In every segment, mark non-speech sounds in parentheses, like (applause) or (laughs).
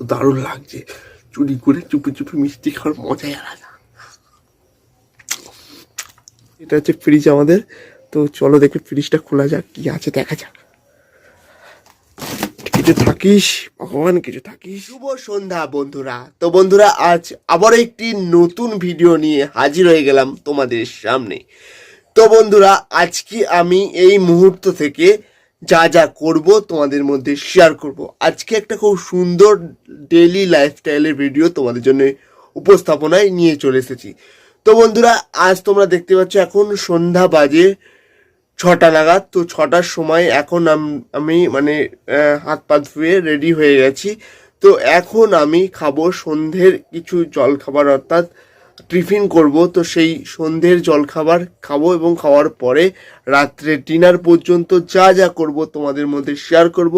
তো দারুণ লাগছে। চুরি করে চুপি চুপি মিষ্টি খাওয়ার মজাই আলাদা। এটা হচ্ছে ফ্রিজ আমাদের। তো চলো দেখে ফ্রিজটা খোলা যাক, কি আছে দেখা যাক। কিছু থাকিস, ভগবান কিছু থাকিস। শুভ সন্ধ্যা বন্ধুরা। তো বন্ধুরা, আজ আবার একটি নতুন ভিডিও নিয়ে হাজির হয়ে গেলাম তোমাদের সামনে। তো বন্ধুরা, আজকে আমি এই মুহূর্ত থেকে যা যা করব তোমাদের মধ্যে শেয়ার করব। আজকে একটা খুব সুন্দর ডেইলি লাইফস্টাইলের ভিডিও তোমাদের জন্য উপস্থাপনায় নিয়ে চলে এসেছি। তো বন্ধুরা, আজ তোমরা দেখতে পাচ্ছ এখন সন্ধ্যা বাজে ছটা নাগাদ। তো ছটার সময় এখন আমি মানে হাত পা ধুয়ে রেডি হয়ে গেছি। তো এখন আমি খাব সন্ধ্যের কিছু জল খাবার অর্থাৎ টিফিন করব, তো সেই সন্ধ্যের জলখাবার খাব এবং খাওয়ার পরে রাত্রে ডিনার পর্যন্ত যা যা করব তোমাদের মধ্যে শেয়ার করব।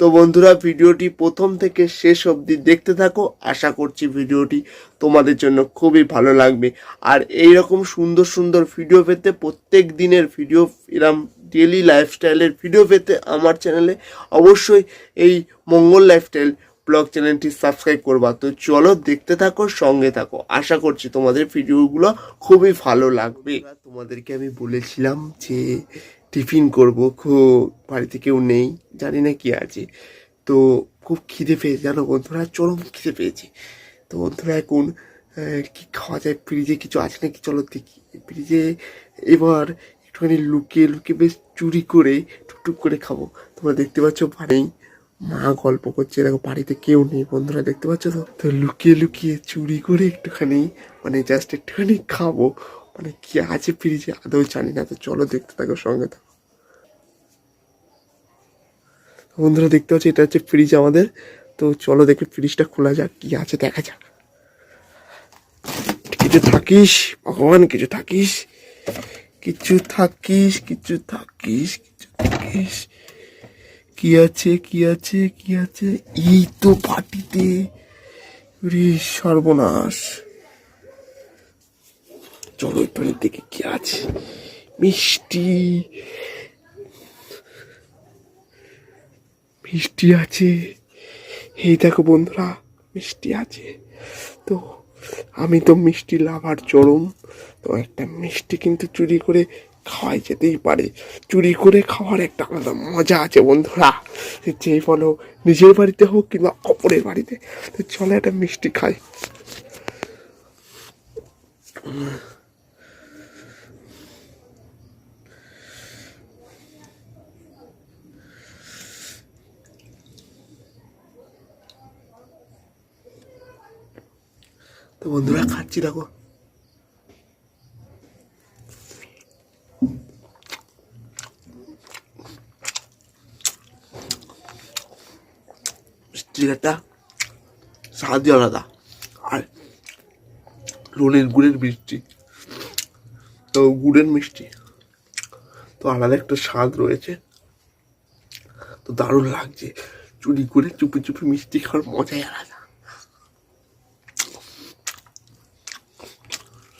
তো বন্ধুরা, ভিডিওটি প্রথম থেকে শেষ অবধি দেখতে থাকো। আশা করছি ভিডিওটি তোমাদের জন্য খুবই ভালো লাগবে। আর এই রকম সুন্দর সুন্দর ভিডিও পেতে, প্রত্যেক দিনের ভিডিও এরম ডেলি লাইফস্টাইলের ভিডিও পেতে আমার চ্যানেলে অবশ্যই এই মঙ্গল লাইফস্টাইল ব্লগ চ্যানেলটি সাবস্ক্রাইব করবা। তো চলো দেখতে থাকো, সঙ্গে থাকো। আশা করছি তোমাদের ভিডিওগুলো খুবই ভালো লাগবে। তোমাদেরকে আমি বলেছিলাম যে টিফিন করব। খুব বাড়িতে কেউ নেই, জানি না কি আছে। তো খুব খিদে পেয়েছে, জানো বন্ধুরা? চরম খিদে পেয়েছে। তো বন্ধুরা, এখন কি খাওয়া যায়? ফ্রিজে কিছু আছে নাকি? চলো দেখি। ফ্রিজে এবার একটুখানি লুকিয়ে লুকিয়ে বেশ চুরি করে, টুকটুক করে খাব। তোমরা দেখতে পাচ্ছ বাড়ি মা গল্প করছে, দেখো বাড়িতে কেউ নেই, বন্ধুরা দেখতে পাচ্ছ তো? তো লুকিয়ে লুকিয়ে চুরি করে একটুখানি মানে জাস্ট একটুখানি খাব। মানে কি আছে ফ্রিজে? আদৌ জানি না, তো চলো দেখতে থাকো, সঙ্গে থাকো। বন্ধুরা দেখতে পাচ্ছি, এটা হচ্ছে ফ্রিজ আমাদের। তো চলো দেখে ফ্রিজটা খোলা যাক, কি আছে দেখা যাক। কিছু থাকিস, ভগবান, কিছু থাকিস। কিছু থাকিস কিছু থাকিস কিছু থাকিস। কি আছে কি আছে কি আছে? এই তো পাটিতে। রে সর্বনাশ। চলো একটু দেখে কি আছে। মিষ্টি। মিষ্টি আছে। এই দেখো বন্ধুরা, মিষ্টি আছে। তো আমি তো মিষ্টি লাভার চরম। তো একটা মিষ্টি কিন্তু চুরি করে খাওয়াই যেতেই পারে। চুরি করে খাওয়ার একটা আলাদা মজা আছে বন্ধুরা। যেই বলো নিজের বাড়িতে হোক কিংবা অপরের বাড়িতে, তো চলো একটা মিষ্টি খাই। তো বন্ধুরা, খাচ্ছি দেখো। একটা স্বাদই আলাদা। আর রোলের গুড়ের মিষ্টি। তো গুড়ের মিষ্টি। তো আলাদা একটা স্বাদ রয়েছে। তো দারুণ লাগছে। চুরি করে চুপি চুপি মিষ্টি খাওয়ার মজাই আলাদা।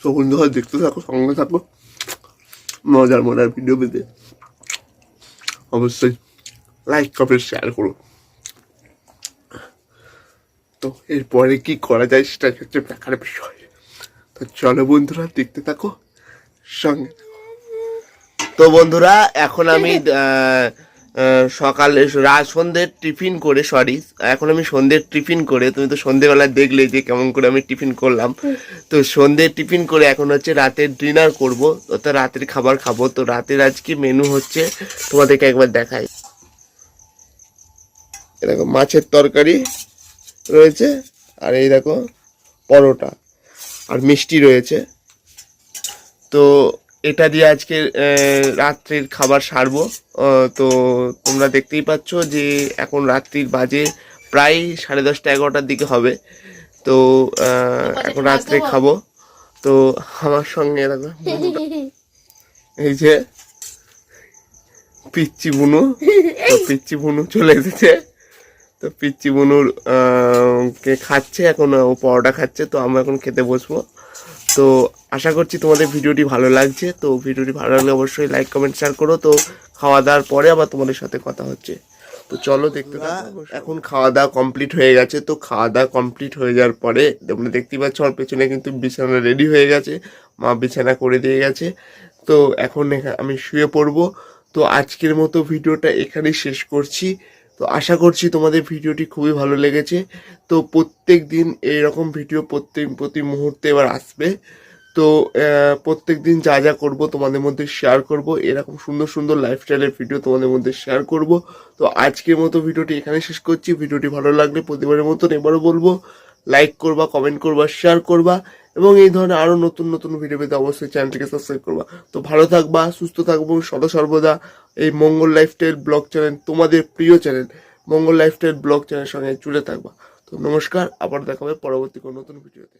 তো দেখতে থাকো, সঙ্গে থাকো। মজার মজার ভিডিও পেতে। অবশ্যই লাইক কমেন্ট শেয়ার করো। তো এরপরে কি করা যায় সেটা হচ্ছে দেখার বিষয়। তো চলো বন্ধুরা দেখতে থাকো। সঙ্গে তো বন্ধুরা এখন আমি (laughs) সকালে রাত সন্ধ্যের টিফিন করে সরি এখন আমি সন্ধ্যের টিফিন করে তুমি তো সন্ধ্যেবেলা দেখলে যে কেমন করে আমি টিফিন করলাম। তো সন্ধ্যের টিফিন করে এখন হচ্ছে রাতের ডিনার করব অর্থাৎ রাতের খাবার খাব। তো রাতের আজকে মেনু হচ্ছে তোমাদেরকে একবার দেখাই। এরকম মাছের তরকারি। রয়েছে। আর এই দেখো পরোটা আর মিষ্টি রয়েছে। তো এটা দিয়ে আজকে রাত্রির খাবার সারবো। তো তোমরা দেখতেই পাচ্ছ যে এখন রাত্রির বাজে প্রায় সাড়ে দশটা এগারোটার দিকে হবে। তো এখন রাত্রে খাব। তো আমার সঙ্গে দেখো এই যে পিচ্চি বুনু। তো (laughs) পিচ্চি বুনু চলে এসেছে। তো পিচ্চি বুনুর কে খাচ্ছে এখন ও পরোটা খাচ্ছে তো আমরা এখন খেতে বসবো। তো আশা করছি তোমাদের ভিডিওটি ভালো লাগছে। তো ভিডিওটি ভালো লাগলে অবশ্যই লাইক কমেন্ট শেয়ার করো। তো খাওয়া দাওয়ার পরে আবার তোমাদের সাথে কথা হচ্ছে। তো চলো দেখতে এখন খাওয়া দাওয়া কমপ্লিট হয়ে গেছে। তো খাওয়া দাওয়া কমপ্লিট হয়ে যাওয়ার পরে তোমরা দেখতেই পাচ্ছ আমার পেছনে কিন্তু বিছানা রেডি হয়ে গেছে। মা বিছানা করে দিয়ে গেছে। তো এখন এখা- আমি শুয়ে পড়ব। তো আজকের মতো ভিডিওটা এখানেই শেষ করছি। তো আশা করছি তোমাদের ভিডিওটি খুবই ভালো লেগেছে। তো প্রত্যেক দিন এইরকম ভিডিও প্রত্যেক, প্রতি মুহূর্তে এবার আসবে। তো প্রত্যেক দিন যা যা করব তোমাদের মধ্যে শেয়ার করব। এরকম সুন্দর সুন্দর লাইফস্টাইলের ভিডিও তোমাদের মধ্যে শেয়ার করব। তো আজকের মতো ভিডিওটি এখানে শেষ করছি। ভিডিওটি ভালো লাগলে প্রতিবারের মতন এবারও বলব। লাইক করবা কমেন্ট করবা শেয়ার করবা, এবং এই ধরনের আরও নতুন নতুন ভিডিও পেতে অবশ্যই চ্যানেলটিকে সাবস্ক্রাইব করবা। তো ভালো থাকবা, সুস্থ থাকব সদা সর্বদা এই মঙ্গল লাইফস্টাইল ব্লগ চ্যানেল তোমাদের প্রিয় চ্যানেল মঙ্গল লাইফস্টাইল ব্লগ চ্যানেলের সঙ্গে জুড়ে থাকবা। তো নমস্কার, আবার দেখা হবে পরবর্তী কোনো নতুন ভিডিওতে